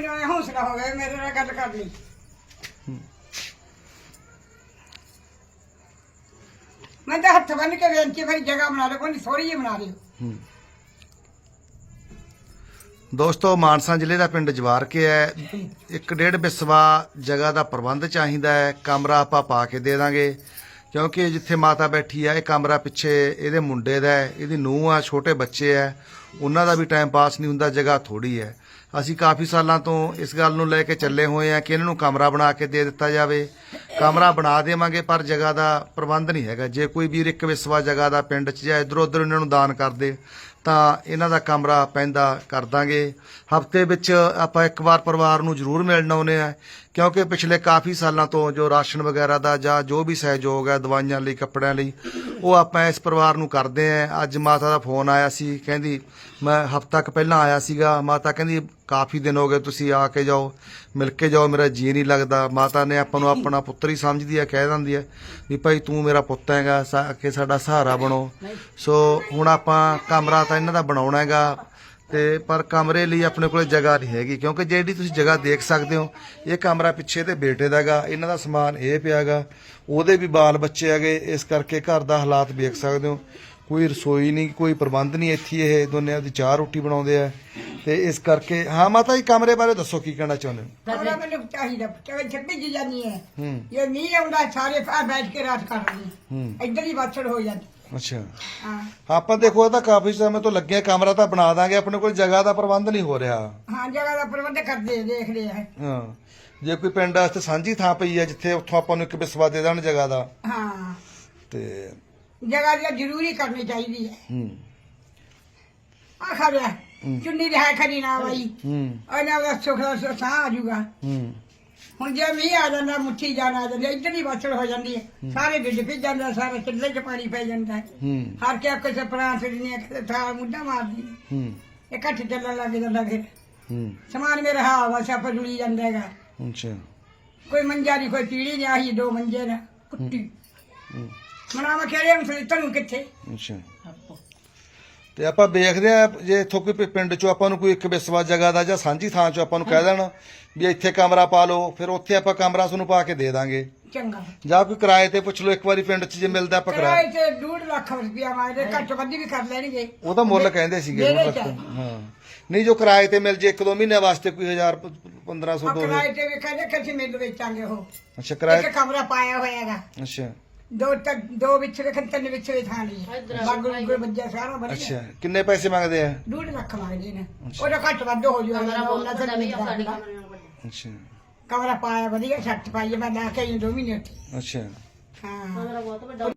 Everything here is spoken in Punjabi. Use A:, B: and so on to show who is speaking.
A: ਮੈਨੂੰ ਐਂ ਹੌਸਲਾ ਹੋ ਮੇਰੇ ਨਾਲ ਗੱਲ ਕਰ ਮੈਂ ਤਾਂ ਹੱਥ ਬੰਨ ਕੇ ਵੇਖ ਕੇ ਫਿਰ ਜਗ੍ਹਾ ਬਣਾ ਲਓ ਕੋਈ ਥੋੜੀ ਜਿਹੀ ਬਣਾ ਦਿਓ।
B: ਦੋਸਤੋ, ਮਾਨਸਾ ਜ਼ਿਲ੍ਹੇ ਦਾ ਪਿੰਡ ਜਵਾਰਕੇ ਹੈ। ਇੱਕ ਡੇਢ ਬਿਸਵਾ ਜਗ੍ਹਾ ਦਾ ਪ੍ਰਬੰਧ ਚਾਹੀਦਾ ਹੈ। ਕਮਰਾ ਆਪਾਂ ਪਾ ਕੇ ਦੇ ਦਾਂਗੇ। ਕਿਉਂਕਿ ਜਿੱਥੇ ਮਾਤਾ ਬੈਠੀ ਆ, ਇਹ ਕਮਰਾ ਪਿੱਛੇ ਇਹਦੇ ਮੁੰਡੇ ਦਾ ਹੈ, ਇਹਦੀ ਨੂੰਹ ਆ, ਛੋਟੇ ਬੱਚੇ ਹੈ ਉਹਨਾਂ ਦਾ ਵੀ ਟਾਈਮ ਪਾਸ ਨਹੀਂ ਹੁੰਦਾ, ਜਗ੍ਹਾ ਥੋੜੀ ਹੈ। ਅਸੀਂ ਕਾਫੀ ਸਾਲਾਂ ਤੋਂ ਇਸ ਗੱਲ ਨੂੰ ਲੈ ਕੇ ਚੱਲੇ ਹੋਏ ਆ ਕਿ ਇਹਨਾਂ ਨੂੰ ਕਮਰਾ ਬਣਾ ਕੇ ਦੇ ਦਿੱਤਾ ਜਾਵੇ। ਕਮਰਾ ਬਣਾ ਦੇਵਾਂਗੇ, ਪਰ ਜਗ੍ਹਾ ਦਾ ਪ੍ਰਬੰਧ ਨਹੀਂ ਹੈਗਾ। ਜੇ ਕੋਈ ਵੀਰ ਇੱਕ ਵਿਸਵਾ ਜਗ੍ਹਾ ਦਾ ਪਿੰਡ 'ਚ ਜਾਂ ਇਧਰ ਉਧਰ ਇਹਨਾਂ ਨੂੰ ਦਾਨ ਕਰਦੇ, ਤਾਂ ਇਹਨਾਂ ਦਾ ਕਮਰਾ ਪੈਂਦਾ ਕਰ ਦਾਂਗੇ। ਹਫ਼ਤੇ ਵਿੱਚ ਆਪਾਂ ਇੱਕ ਵਾਰ ਪਰਿਵਾਰ ਨੂੰ ਜ਼ਰੂਰ ਮਿਲਣ ਆਉਨੇ ਆ ਕਿਉਂਕਿ ਪਿਛਲੇ ਕਾਫੀ ਸਾਲਾਂ ਤੋਂ ਜੋ ਰਾਸ਼ਨ ਵਗੈਰਾ ਦਾ ਜਾਂ ਜੋ ਵੀ ਸਹਿਯੋਗ ਹੈ ਦਵਾਈਆਂ ਲਈ, ਕੱਪੜਿਆਂ ਲਈ, ਉਹ ਆਪਾਂ ਇਸ ਪਰਿਵਾਰ ਨੂੰ ਕਰਦੇ ਆ ਅੱਜ ਮਾਤਾ ਦਾ ਫੋਨ ਆਇਆ ਸੀ, ਕਹਿੰਦੀ ਮੈਂ ਹਫਤਾ ਕੁ ਪਹਿਲਾਂ ਆਇਆ ਸੀਗਾ, ਮਾਤਾ ਕਹਿੰਦੀ, ਕਾਫੀ ਦਿਨ ਹੋ ਗਏ ਤੁਸੀਂ ਆ ਕੇ ਜਾਓ, ਮਿਲ ਕੇ ਜਾਓ, ਮੇਰਾ ਜੀ ਨਹੀਂ ਲੱਗਦਾ। ਮਾਤਾ ਨੇ ਆਪਾਂ ਨੂੰ ਆਪਣਾ ਪੁੱਤਰ ਹੀ ਸਮਝਦੀ ਹੈ, ਕਹਿ ਦਿੰਦੀ ਹੈ ਵੀ ਭਾਈ ਤੂੰ ਮੇਰਾ ਪੁੱਤ ਹੈਗਾ ਕਿ ਸਾਡਾ ਸਹਾਰਾ ਬਣੋ। ਸੋ ਹੁਣ ਆਪਾਂ ਕਮਰਾ ਤਾਂ ਇਹਨਾਂ ਦਾ ਬਣਾਉਣਾ ਹੈਗਾ, ਤੇ ਪਰ ਕਮਰੇ ਲਈ ਆਪਣੇ ਕੋਲੇ ਜਗ੍ਹਾ ਨਹੀਂ ਹੈਗੀ, ਕਿਉਂਕਿ ਜਿਹੜੀ ਤੁਸੀਂ ਜਗ੍ਹਾ ਦੇਖ ਸਕਦੇ ਹੋ, ਇਹ ਕਮਰਾ ਪਿੱਛੇ ਤੇ ਬੇਟੇ ਦਾ ਹੈਗਾ, ਇਹਨਾਂ ਦਾ ਸਮਾਨ ਇਹ ਪਿਆਗਾ ਉਹਦੇ ਵੀ ਬਾਲ ਬੱਚੇ ਹੈਗੇ, ਇਸ ਕਰਕੇ ਘਰ ਦਾ ਹਾਲਾਤ ਵੇਖ ਸਕਦੇ ਹੋ। ਕੋਈ ਰਸੋਈ ਨਹੀਂ ਕੋਈ ਪ੍ਰਬੰਧ ਨਹੀਂ ਇੱਥੇ ਇਹ ਦੋਨੇ ਆਪਦੀ ਚਾਹ ਰੋਟੀ ਬਣਾਉਂਦੇ ਆ। ਤੇ ਇਸ ਕਰਕੇ ਹਾਂ ਮਾਤਾ ਜੀ ਕਮਰੇ ਬਾਰੇ ਦੱਸੋ ਕੀ ਕਹਿਣਾ ਚਾਹੁੰਦੇ ਹੋ?
A: ਕਮਰਾ ਮੈਨੂੰ ਚਾਹੀਦਾ ਕਿਵੇਂ ਛੱਪੀ ਜੀ ਜਾਂਦੀ ਹੈ।
B: ਹੂੰ।
A: ਇਹ ਮੀਂਹ ਆਉਂਦਾ ਸਾਰੇ ਫਾ ਬੈਠ ਕੇ ਰਾਤ ਕਰ ਲਈ
B: ਹੂੰ।
A: ਇੱਧਰ ਹੀ ਬਾਛੜ ਹੋ ਜਾਂਦੀ।
B: ਅੱਛਾ।
A: ਹਾਂ।
B: ਆਪਾਂ ਦੇਖੋ ਇਹ ਤਾਂ ਕਾਫੀ ਸਮੇਂ ਤੋਂ ਲੱਗਿਆ ਕਮਰਾ ਤਾਂ ਬਣਾ ਦਾਂਗੇ ਆਪਣੇ ਕੋਲ ਜਗ੍ਹਾ ਦਾ ਪ੍ਰਬੰਧ ਨਹੀਂ ਹੋ ਰਿਹਾ।
A: ਹਾਂ ਜਗ੍ਹਾ ਦਾ ਪ੍ਰਬੰਧ ਕਰਦੇ ਦੇਖਦੇ ਆ।
B: ਹਾਂ। ਜੇ ਕੋਈ ਪਿੰਡ ਵਾਸਤੇ ਸਾਂਝੀ ਥਾਂ ਪਈ ਹੈ ਜਿੱਥੇ ਉੱਥੋਂ ਆਪਾਂ ਨੂੰ ਇੱਕ ਵਿਸਵਾ ਦੇ ਦੇਣ ਜਗ੍ਹਾ ਦਾ।
A: ਹਾਂ।
B: ਤੇ
A: ਜਗ੍ਹਾ ਦੀ ਜ਼ਰੂਰੀ ਕਰਨੀ ਚਾਹੀਦੀ ਹੈ।
B: ਹੂੰ।
A: ਆ ਖੜਿਆ ਚੁੰਨੀ ਦੇ ਹੈ ਖੜੀ ਨਾ ਬਾਈ।
B: ਹੂੰ।
A: ਉਹਨਾਂ ਦਾ ਸੁੱਖ ਦਾ ਸਾਹ ਆ ਜਾਊਗਾ।
B: ਹੂੰ।
A: ਹੁਣ ਜੇ ਮੀਂਹ ਆ ਜਾਂਦਾ ਮੁੱਠੀ ਜਾਣਾ ਆ ਜਾਂਦਾ ਇੱਧਰ ਹੀ ਬਾਛੜ ਹੋ ਜਾਂਦੀ ਹੈ। ਸਾਰੇ ਡਿੱਗ ਪੀ ਜਾਂਦਾ ਸਾਰੇ ਕਿੱਲੇ 'ਚ ਪਾਣੀ ਪੈ ਜਾਂਦਾ ਹੈ।
B: ਹੂੰ।
A: ਹਰ ਕੇ ਕਿਸੇ ਪ੍ਰਾਂਤ ਦੀ ਕਿਤੇ ਥਾਂ ਮੁੱਢਾ ਮਾਰਦੀ ਹੈ।
B: ਹੂੰ।
A: ਇਕੱਠ ਚੱਲਣ ਲੱਗ ਜਾਂਦਾ ਫਿਰ।
B: ਹੂੰ।
A: ਸਮਾਨ ਮੇਰਾ ਹਾਵਾ ਸਾ ਜੁੜੀ ਜਾਂਦਾ ਹੈਗਾ।
B: ਅੱਛਾ।
A: ਕੋਈ ਮੰਜਾ ਨਹੀਂ ਕੋਈ ਪੀੜੀ ਨਹੀਂ ਆਹੀ ਦੋ ਮੰਜੇ ਨੇ ਕੁੱਟੀ। ਮਨਾਵਾ ਖੇੜੇ ਹੁਣ ਤੈਨੂੰ ਕਿੱਥੇ?
B: ਅੱਛਾ। ਤੇ ਆਪਾਂ ਵੇਖਦੇ ਆ ਜੇ ਇੱਥੋਂ ਕੋਈ ਪਿੰਡ ਚੋਂ ਆਪਾਂ ਨੂੰ ਕੋਈ ਇੱਕ ਵਿਸਵਾ ਜਗ੍ਹਾ ਦਾ ਜਾਂ ਸਾਂਝੀ ਥਾਂ ਚੋਂ ਆਪਾਂ ਨੂੰ ਕਹਿ ਦੇਣ ਵੀ ਇੱਥੇ ਕਮਰਾ ਪਾ ਲਓ ਫਿਰ ਉੱਥੇ ਆਪਾਂ ਕਮਰਾ ਤੁਹਾਨੂੰ ਪਾ ਕੇ ਦੇ ਦਾਂਗੇ।
A: ਚੰਗਾ।
B: ਜਾਂ ਕੋਈ ਕਿਰਾਏ ਤੇ ਪੁੱਛ ਲਓ ਇੱਕ ਵਾਰੀ ਪਿੰਡ 'ਚ ਜੇ ਮਿਲਦਾ ਆਪਾਂ ਕਿਰਾਏ।
A: ਕਿਰਾਏ ਤੇ 2 ਲੱਖ ਰੁਪਇਆ ਮਾਰੇ ਘੱਟ ਵੱਧ ਵੀ ਕਰ ਲੈਣਗੇ।
B: ਉਹ ਤਾਂ ਮੁੱਲ ਕਹਿੰਦੇ ਸੀਗੇ
A: ਮੇਰੇ
B: ਹੈ। ਨਹੀਂ ਜੋ ਕਿਰਾਏ ਤੇ ਮਿਲ ਜੇ ਇੱਕ ਦੋ ਮਹੀਨੇ ਵਾਸਤੇ ਕੋਈ 1000 1500
A: ਆ
B: ਦੋ
A: ਕਿਰਾਏ ਤੇ ਵੀ ਕਹਿੰਦੇ ਕਿੱਥੇ ਮਿਲ ਵੇਚਾਂਗੇ ਉਹ।
B: ਅੱਛਾ ਕਿਰਾਏ
A: ਇੱਕ ਕਮਰਾ ਪਾਇਆ ਹੋਇਆ ਹੈਗਾ।
B: ਅੱਛਾ।
A: ਦੋ ਤੱਕ ਦੋ ਵਿਛੜੇ ਖੰ ਤਿੰਨ ਵਿਛੜੇ ਥਾਂ ਲਈ ਬਾਗੂ ਕੋਈ ਬੱਜਾ ਸਾਰਾ ਵਧੀਆ
B: ਅੱਛਾ ਕਿੰਨੇ ਪੈਸੇ ਮੰਗਦੇ ਆ
A: 2 ਲੱਖ ਮੰਗਦੇ ਨੇ ਉਹਦਾ ਘੱਟ ਵੱਧ ਹੋ ਜਾਊਗਾ ਉਹਨਾਂ ਦਾ ਨਹੀਂ ਮਿਲਦਾ
B: ਅੱਛਾ
A: ਕਮਰਾ ਪਾਇਆ ਵਧੀਆ ਛੱਤ ਪਾਈ ਹੈ, ਮੈਂ ਲਾ ਕੇ ਆਈ ਹਾਂ ਦੋ ਮਹੀਨੇ ਉੱਥੇ
B: ਅੱਛਾ
A: ਹਾਂ